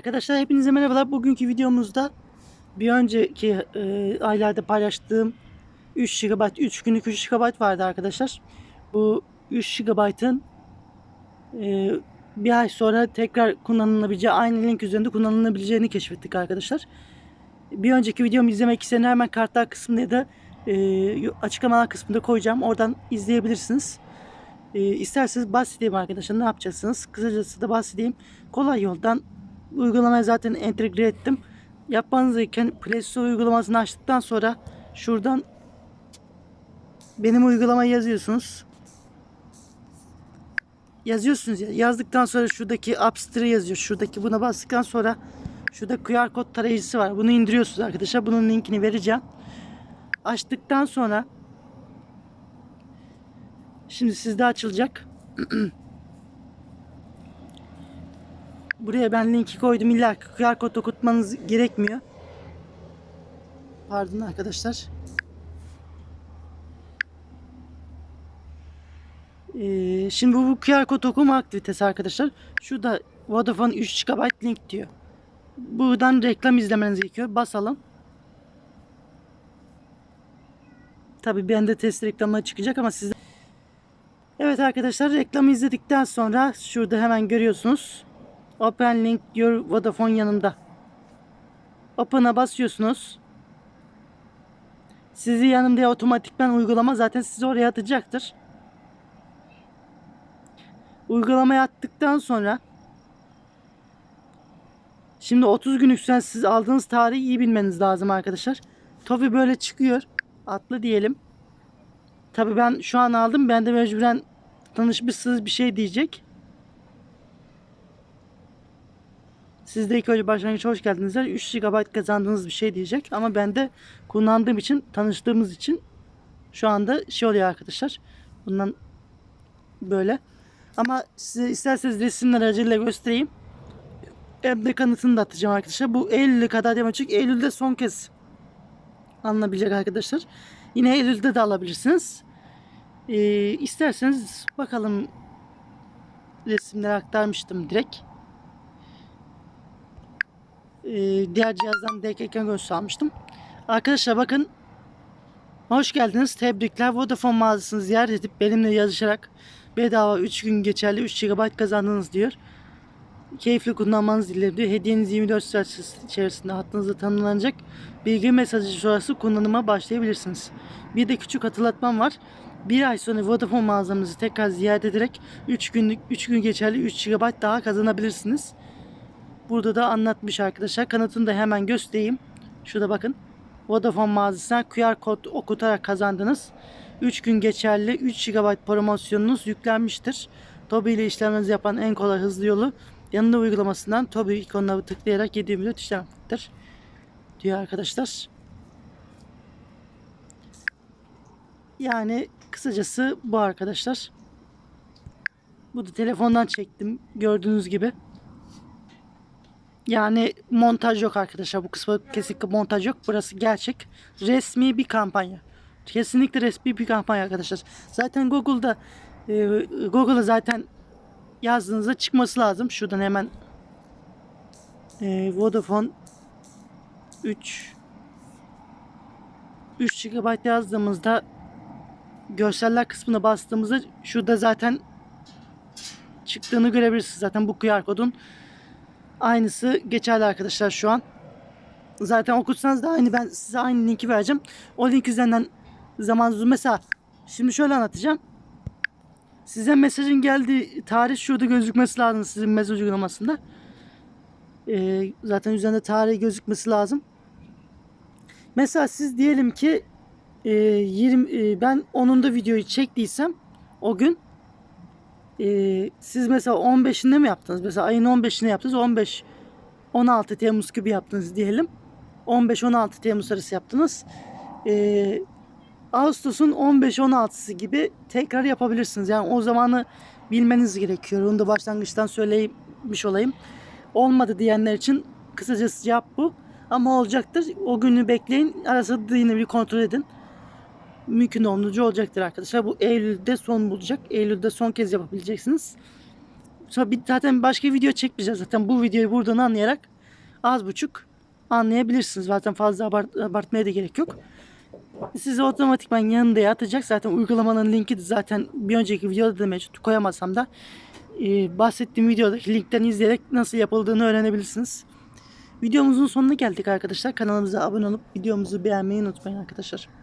Arkadaşlar hepinize merhabalar. Bugünkü videomuzda bir önceki e, aylarda paylaştığım 3 GB, 3 günlük 3 GB vardı arkadaşlar. Bu 3 GB'ın e, bir ay sonra tekrar kullanılabileceği, aynı link üzerinde kullanılabileceğini keşfettik arkadaşlar. Bir önceki videomu izlemek isteyen hemen kartlar kısmında ya da e, açıklamalar kısmında koyacağım. Oradan izleyebilirsiniz. E, isterseniz bahsedeyim arkadaşlar ne yapacaksınız. Kısacası da bahsedeyim. Kolay yoldan uygulamayı zaten entegre ettim. Yapmanız gereken Play uygulamasını açtıktan sonra şuradan benim uygulamayı yazıyorsunuz. Yazıyorsunuz ya. Yazdıktan sonra şuradaki App Store yazıyor. Şuradaki buna bastıktan sonra şurada QR kod tarayıcısı var. Bunu indiriyorsunuz arkadaşlar. Bunun linkini vereceğim. Açtıktan sonra şimdi sizde açılacak. Buraya ben linki koydum. İlla QR kod okutmanız gerekmiyor. Pardon arkadaşlar. Ee, şimdi bu, bu QR kod okuma aktivitesi arkadaşlar. Şurada Vodafone 3 GB link diyor. Buradan reklam izlemeniz gerekiyor. Basalım. Tabii bende test reklamı çıkacak ama sizde Evet arkadaşlar reklamı izledikten sonra şurada hemen görüyorsunuz. Open link diyor Vodafone yanında. Open'a basıyorsunuz. Sizi yanımda otomatikman uygulama zaten sizi oraya atacaktır. Uygulamaya attıktan sonra Şimdi 30 günlük süren siz aldığınız tarihi iyi bilmeniz lazım arkadaşlar. Tofi böyle çıkıyor. Atlı diyelim. Tabi ben şu an aldım. Ben de mecburen tanışmışsınız bir şey diyecek. Siz de ilk önce başlangıç hoş geldiniz. 3 GB kazandığınız bir şey diyecek. Ama ben de kullandığım için, tanıştığımız için şu anda şey oluyor arkadaşlar. Bundan böyle. Ama size isterseniz resimler aracılığıyla göstereyim. Hem de kanıtını da atacağım arkadaşlar. Bu Eylül'e kadar demek çünkü Eylül'de son kez alınabilecek arkadaşlar. Yine Eylül'de de alabilirsiniz. Ee, isterseniz bakalım resimleri aktarmıştım direkt. Ee, diğer cihazdan denk ekran görüntüsü almıştım. Arkadaşlar bakın hoş geldiniz. Tebrikler. Vodafone mağazasını ziyaret edip benimle yazışarak bedava 3 gün geçerli 3 GB kazandınız diyor. Keyifli kullanmanız dilerim diyor. Hediyeniz 24 saat içerisinde hattınızda tanımlanacak. Bilgi mesajı sonrası kullanıma başlayabilirsiniz. Bir de küçük hatırlatmam var. Bir ay sonra Vodafone mağazamızı tekrar ziyaret ederek 3 günlük 3 gün geçerli 3 GB daha kazanabilirsiniz. Burada da anlatmış arkadaşlar. Kanıtını da hemen göstereyim. Şurada bakın. Vodafone mağazasına QR kod okutarak kazandınız. 3 gün geçerli 3 GB promosyonunuz yüklenmiştir. Tobi ile işlemlerinizi yapan en kolay hızlı yolu yanında uygulamasından Tobi ikonuna tıklayarak 724 işlem yapmaktır. Diyor arkadaşlar. Yani kısacası bu arkadaşlar. Bu da telefondan çektim gördüğünüz gibi. Yani montaj yok arkadaşlar. Bu kısmı kesinlikle montaj yok. Burası gerçek. Resmi bir kampanya. Kesinlikle resmi bir kampanya arkadaşlar. Zaten Google'da e, Google'a zaten yazdığınızda çıkması lazım. Şuradan hemen e, Vodafone 3 3 GB yazdığımızda görseller kısmına bastığımızda şurada zaten çıktığını görebilirsiniz. Zaten bu QR kodun aynısı geçerli arkadaşlar şu an. Zaten okutsanız da aynı ben size aynı linki vereceğim. O link üzerinden zaman uzun mesela şimdi şöyle anlatacağım. Size mesajın geldiği tarih şurada gözükmesi lazım sizin mesaj uygulamasında. Ee, zaten üzerinde tarih gözükmesi lazım. Mesela siz diyelim ki e, 20 e, ben onun da videoyu çektiysem o gün e, siz mesela 15'inde mi yaptınız? Mesela ayın 15'inde yaptınız. 15 16 Temmuz gibi yaptınız diyelim. 15-16 Temmuz arası yaptınız. E, Ağustos'un 15-16'sı gibi tekrar yapabilirsiniz. Yani o zamanı bilmeniz gerekiyor. Onu da başlangıçtan söylemiş olayım. Olmadı diyenler için kısacası cevap bu. Ama olacaktır. O günü bekleyin. Arasında da yine bir kontrol edin. Mümkün olduğunca olacaktır arkadaşlar. Bu Eylül'de son bulacak. Eylül'de son kez yapabileceksiniz. Sonra zaten başka video çekmeyeceğiz. Zaten bu videoyu buradan anlayarak az buçuk anlayabilirsiniz. Zaten fazla abart- abartmaya da gerek yok. Size otomatikman yanında atacak. Zaten uygulamanın linki de zaten bir önceki videoda da mevcut. Koyamasam da e, bahsettiğim videodaki linkten izleyerek nasıl yapıldığını öğrenebilirsiniz. Videomuzun sonuna geldik arkadaşlar. Kanalımıza abone olup videomuzu beğenmeyi unutmayın arkadaşlar.